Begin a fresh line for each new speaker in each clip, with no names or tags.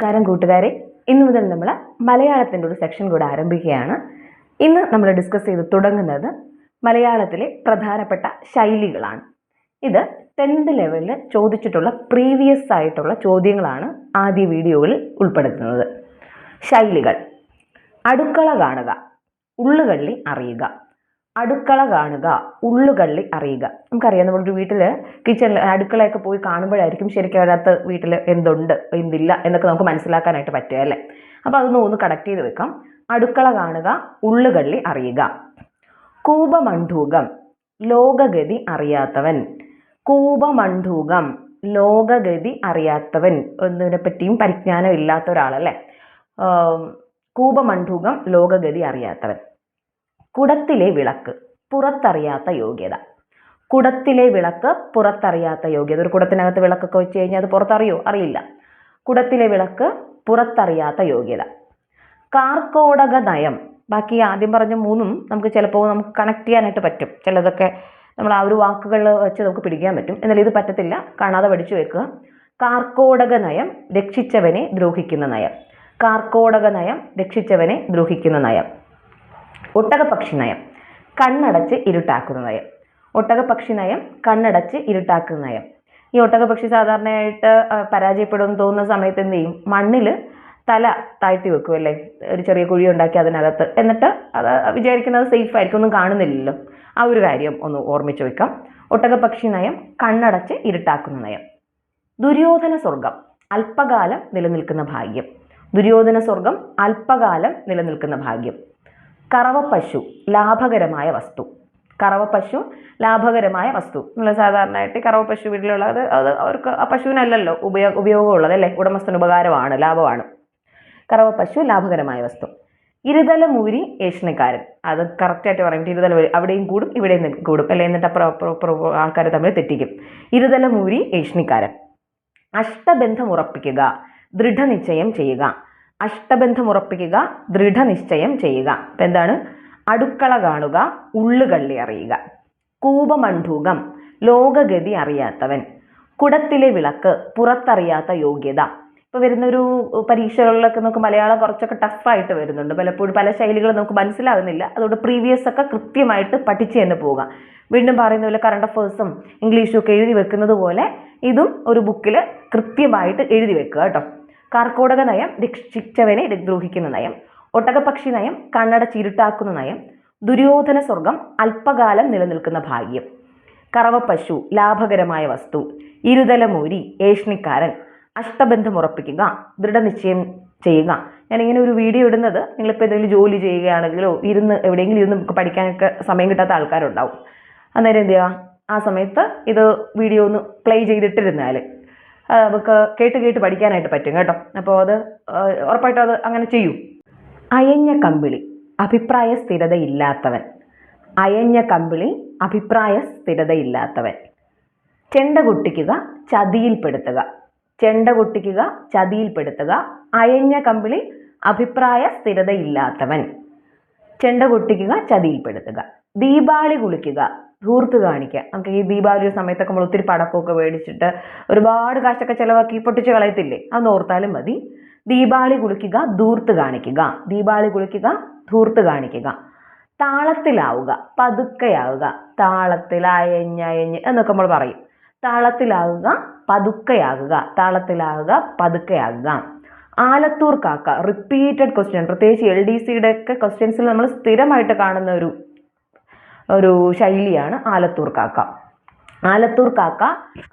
നമസ്കാരം കൂട്ടുകാരെ. ഇന്നു മുതൽ നമ്മൾ മലയാളത്തിന്റെ ഒരു സെക്ഷൻ കൂടെ ആരംഭിക്കുകയാണ്. ഇന്ന് നമ്മൾ ഡിസ്കസ് ചെയ്ത് തുടങ്ങുന്നത് മലയാളത്തിലെ പ്രധാനപ്പെട്ട ശൈലികളാണ്. ഇത് ടെൻത്ത് ലെവലിൽ ചോദിച്ചിട്ടുള്ള പ്രീവിയസ് ആയിട്ടുള്ള ചോദ്യങ്ങളാണ് ആദ്യ വീഡിയോയിൽ ഉൾപ്പെടുത്തുന്നത്. ശൈലികൾ. അടുക്കള കാണുക. ഉള്ളുകള്ളി അറിയുക. അടുക്കള കാണുക ഉള്ളുകള്ളി അറിയുക. നമുക്കറിയാം നമ്മളൊരു വീട്ടിൽ കിച്ചണിൽ അടുക്കളയൊക്കെ പോയി കാണുമ്പോഴായിരിക്കും ശരിക്കും അതിനകത്ത് വീട്ടിൽ എന്തുണ്ട് എന്തില്ല എന്നൊക്കെ നമുക്ക് മനസ്സിലാക്കാനായിട്ട് പറ്റുക അല്ലേ? അപ്പോൾ അതൊന്ന് ഒന്ന് കണക്ട് ചെയ്ത് വെക്കാം. അടുക്കള കാണുക ഉള്ളുകള്ളി അറിയുക. കൂപമണ്ഡൂകം ലോകഗതി അറിയാത്തവൻ. കൂപമണ്ഡൂകം ലോകഗതി അറിയാത്തവൻ. എന്നതിനെ പറ്റിയും പരിജ്ഞാനം ഇല്ലാത്ത ഒരാളല്ലേ? കൂപമണ്ഡൂകം ലോകഗതി അറിയാത്തവൻ. കുടത്തിലെ വിളക്ക് പുറത്തറിയാത്ത യോഗ്യത. കുടത്തിലെ വിളക്ക് പുറത്തറിയാത്ത യോഗ്യത. ഒരു കുടത്തിനകത്ത് വിളക്കൊക്കെ വെച്ച് കഴിഞ്ഞാൽ അത് പുറത്തറിയോ? അറിയില്ല. കുടത്തിലെ വിളക്ക് പുറത്തറിയാത്ത യോഗ്യത. കാർക്കോടക നയം. ബാക്കി ആദ്യം പറഞ്ഞ മൂന്നും നമുക്ക് ചിലപ്പോൾ നമുക്ക് കണക്ട് ചെയ്യാനായിട്ട് പറ്റും. ചിലതൊക്കെ നമ്മൾ ആ ഒരു വാക്കുകൾ വെച്ച് നമുക്ക് പിടിക്കാൻ പറ്റും. എന്നാൽ ഇത് പറ്റത്തില്ല. കാണാതെ പഠിച്ചു വെക്കുക. കാർക്കോടക നയം രക്ഷിച്ചവനെ ദ്രോഹിക്കുന്ന നയം. കാർക്കോടക നയം രക്ഷിച്ചവനെ ദ്രോഹിക്കുന്ന നയം. ഒട്ടകപക്ഷി നയം. കണ്ണടച്ച് ഇരുട്ടാക്കുന്ന നയം. ഒട്ടകപക്ഷി നയം കണ്ണടച്ച് ഇരുട്ടാക്കുന്ന നയം. ഈ ഒട്ടകപക്ഷി സാധാരണയായിട്ട് പരാജയപ്പെടും പരാജയപ്പെടുമെന്ന് തോന്നുന്ന സമയത്ത് എന്ത് ചെയ്യും? മണ്ണിൽ തല താഴ്ത്തി വെക്കും അല്ലേ? ഒരു ചെറിയ കുഴി ഉണ്ടാക്കി അതിനകത്ത്. എന്നിട്ട് അത് വിചാരിക്കുന്നത് സേഫ് ആയിരിക്കും. ഒന്നും കാണുന്നില്ലല്ലോ. ആ ഒരു കാര്യം ഒന്ന് ഓർമ്മിച്ച് വെക്കാം. ഒട്ടകപക്ഷി നയം കണ്ണടച്ച് ഇരുട്ടാക്കുന്ന നയം. ദുര്യോധന സ്വർഗം അല്പകാലം നിലനിൽക്കുന്ന ഭാഗ്യം. ദുര്യോധന സ്വർഗം അല്പകാലം നിലനിൽക്കുന്ന ഭാഗ്യം. കറവപ്പശു ലാഭകരമായ വസ്തു. കറവപ്പശു ലാഭകരമായ വസ്തു. നമ്മൾ സാധാരണയായിട്ട് കറവപ്പശു വീട്ടിലുള്ളത് അത് അവർക്ക് ആ പശുവിനല്ലല്ലോ ഉപയോഗ ഉപയോഗമുള്ളത് അല്ലേ? ഉടമസ്ഥന് ഉപകാരമാണ് ലാഭമാണ്. കറവപ്പശു ലാഭകരമായ വസ്തു. ഇരുതല മൂരി ഏഷണിക്കാരൻ അത് കറക്റ്റായിട്ട് പറയുമ്പോൾ ഇരുതല അവിടെയും കൂടും ഇവിടെയും കൂടും. അല്ലെ? എന്നിട്ട് അപ്പുറം ആൾക്കാർ തമ്മിൽ തെറ്റിക്കും. ഇരുതല മൂരി ഏഷണിക്കാരൻ അഷ്ടബന്ധം ഉറപ്പിക്കുക ദൃഢനിശ്ചയം ചെയ്യുക. അഷ്ടബന്ധം ഉറപ്പിക്കുക ദൃഢനിശ്ചയം ചെയ്യുക. അപ്പം എന്താണ്? അടുക്കള കാണുക ഉള്ളുകള്ളി അറിയുക. കൂപമണ്ഡൂകം ലോകഗതി അറിയാത്തവൻ. കുടത്തിലെ വിളക്ക് പുറത്തറിയാത്ത യോഗ്യത. ഇപ്പോൾ വരുന്നൊരു പരീക്ഷകളിലൊക്കെ നമുക്ക് മലയാളം കുറച്ചൊക്കെ ടഫായിട്ട് വരുന്നുണ്ട്. പലപ്പോഴും പല ശൈലികൾ നമുക്ക് മനസ്സിലാകുന്നില്ല. അതുകൊണ്ട് പ്രീവിയസ് ഒക്കെ കൃത്യമായിട്ട് പഠിച്ച് തന്നെ പോവുക. വീണ്ടും പറയുന്ന പോലെ കറണ്ട് അഫേഴ്സും ഇംഗ്ലീഷും ഒക്കെ എഴുതി വെക്കുന്നത് പോലെ ഇതും ഒരു ബുക്കിൽ കൃത്യമായിട്ട് എഴുതി വെക്കുക കേട്ടോ. കാർക്കോടക നയം രക്ഷിച്ചവനെ ദ്രോഹിക്കുന്ന നയം ഒട്ടകപക്ഷി നയം കണ്ണട ചിരുട്ടാക്കുന്ന നയം ദുര്യോധന സ്വർഗം അല്പകാലം നിലനിൽക്കുന്ന ഭാഗ്യം. കറവപ്പശു ലാഭകരമായ വസ്തു ഇരുതലമൂരി ഏഷ്ണിക്കാരൻ അഷ്ടബന്ധം ഉറപ്പിക്കുക ദൃഢനിശ്ചയം ചെയ്യുക. ഞാനിങ്ങനെ ഒരു വീഡിയോ ഇടുന്നത് നിങ്ങളിപ്പോൾ എന്തെങ്കിലും ജോലി ചെയ്യുകയാണെങ്കിലോ ഇരുന്ന് എവിടെയെങ്കിലും ഇരുന്ന് നമുക്ക് പഠിക്കാനൊക്കെ സമയം കിട്ടാത്ത ആൾക്കാരുണ്ടാവും. അന്നേരം എന്ത് ചെയ്യുക? ആ സമയത്ത് ഇത് വീഡിയോ ഒന്ന് പ്ലേ ചെയ്തിട്ടിരുന്നാൽ നമുക്ക് കേട്ട് കേട്ട് പഠിക്കാനായിട്ട് പറ്റും കേട്ടോ. അപ്പോൾ അത് ഉറപ്പായിട്ടും അത് അങ്ങനെ ചെയ്യൂ. അയഞ്ഞ കമ്പിളി അഭിപ്രായ സ്ഥിരതയില്ലാത്തവൻ. അയഞ്ഞ കമ്പിളി അഭിപ്രായ സ്ഥിരതയില്ലാത്തവൻ. ചെണ്ട കൊട്ടിക്കുക ചതിയിൽപ്പെടുത്തുക. ചെണ്ട കൊട്ടിക്കുക ചതിയിൽപ്പെടുത്തുക. അയഞ്ഞ കമ്പിളി അഭിപ്രായ സ്ഥിരതയില്ലാത്തവൻ. ചെണ്ട കൊട്ടിക്കുക ചതിയിൽപ്പെടുത്തുക. ദീപാളി കുളിക്കുക ധൂർത്ത് കാണിക്കുക. നമുക്ക് ഈ ദീപാവലി സമയത്തൊക്കെ നമ്മൾ ഒത്തിരി പടക്കമൊക്കെ മേടിച്ചിട്ട് ഒരുപാട് കാശൊക്കെ ചിലവാക്കി പൊട്ടിച്ച് കളയത്തില്ലേ? അത് ഓർത്താലും മതി. ദീപാവലി കുളിക്കുക ധൂർത്ത് കാണിക്കുക. ദീപാവലി കുളിക്കുക ധൂർത്ത് കാണിക്കുക. താളത്തിലാവുക പതുക്കെയാവുക. താളത്തിൽ എന്നൊക്കെ നമ്മൾ പറയും. താളത്തിലാവുക പതുക്കെയാകുക. താളത്തിലാവുക പതുക്കെയാകുക. ആലത്തൂർ കാക്ക റിപ്പീറ്റഡ് ക്വസ്റ്റ്യൻ പ്രത്യേകിച്ച് എൽ ഡി സിയുടെ ഒക്കെ ക്വസ്റ്റ്യൻസിൽ നമ്മൾ സ്ഥിരമായിട്ട് കാണുന്ന ഒരു ഒരു ശൈലിയാണ് ആലത്തൂർ കാക്ക. ആലത്തൂർ കാക്ക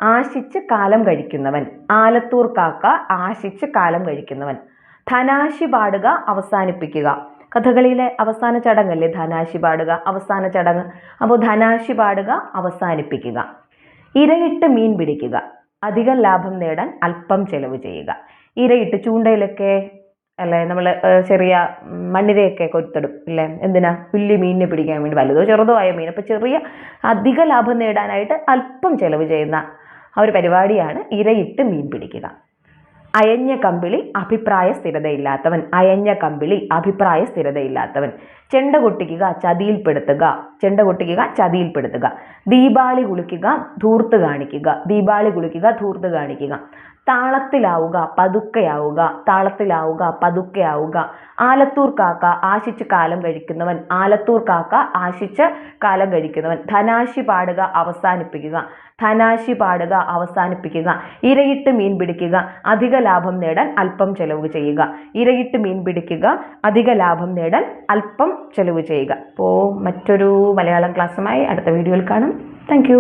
ആശിച്ച് കാലം കഴിക്കുന്നവൻ. ആലത്തൂർ കാക്ക ആശിച്ച് കാലം കഴിക്കുന്നവൻ. ധനാശി പാടുക അവസാനിപ്പിക്കുക. കഥകളിയിലെ അവസാന ചടങ്ങല്ലേ ധനാശി പാടുക അവസാന ചടങ്ങ്? അപ്പോൾ ധനാശി പാടുക അവസാനിപ്പിക്കുക. ഇരയിട്ട് മീൻ പിടിക്കുക. അധികം ലാഭം നേടാൻ അല്പം ചെലവ് ചെയ്യുക. ഇരയിട്ട് ചൂണ്ടയിലൊക്കെ അല്ലേ? നമ്മൾ ചെറിയ മണ്ണിരയൊക്കെ കൊത്തിടും അല്ലേ? എന്തിനാ? വലിയ മീനിനെ പിടിക്കാൻ വേണ്ടി. വലുതോ ചെറുതോ ആയ മീൻ. അപ്പോൾ ചെറിയ അധിക ലാഭം നേടാനായിട്ട് അല്പം ചെലവ് ചെയ്യുന്ന ആ ഒരു പരിപാടിയാണ് ഇരയിട്ട് മീൻ പിടിക്കുക. അയഞ്ഞ കമ്പിളി അഭിപ്രായ സ്ഥിരതയില്ലാത്തവൻ. അയഞ്ഞ കമ്പിളി അഭിപ്രായ സ്ഥിരതയില്ലാത്തവൻ. ചെണ്ട കൊട്ടിക്കുക ചതിയിൽപ്പെടുത്തുക. ചെണ്ട കൊട്ടിക്കുക ചതിയിൽപ്പെടുത്തുക. ദീപാളി കുളിക്കുക ധൂർത്ത് കാണിക്കുക. ദീപാളി കുളിക്കുക ധൂർത്ത് കാണിക്കുക. താളത്തിലാവുക പതുക്കെയാവുക താളത്തിലാവുക പതുക്കെയാവുക. ആലത്തൂർ കാക്ക ആശിച്ച് കാലം കഴിക്കുന്നവൻ ആലത്തൂർ കാക്ക ആശിച്ച് കാലം കഴിക്കുന്നവൻ. ധനാശി പാടുക അവസാനിപ്പിക്കുക ധനാശി പാടുക അവസാനിപ്പിക്കുക. ഇരയിട്ട് മീൻ പിടിക്കുക അധിക ലാഭം നേടാൻ അല്പം ചെലവ് ചെയ്യുക. ഇരയിട്ട് മീൻ പിടിക്കുക അധിക ലാഭം നേടാൻ അല്പം ചെലവ് ചെയ്യുക. അപ്പോൾ മറ്റൊരു മലയാളം ക്ലാസ്സുമായി അടുത്ത വീഡിയോയിൽ കാണാം. താങ്ക്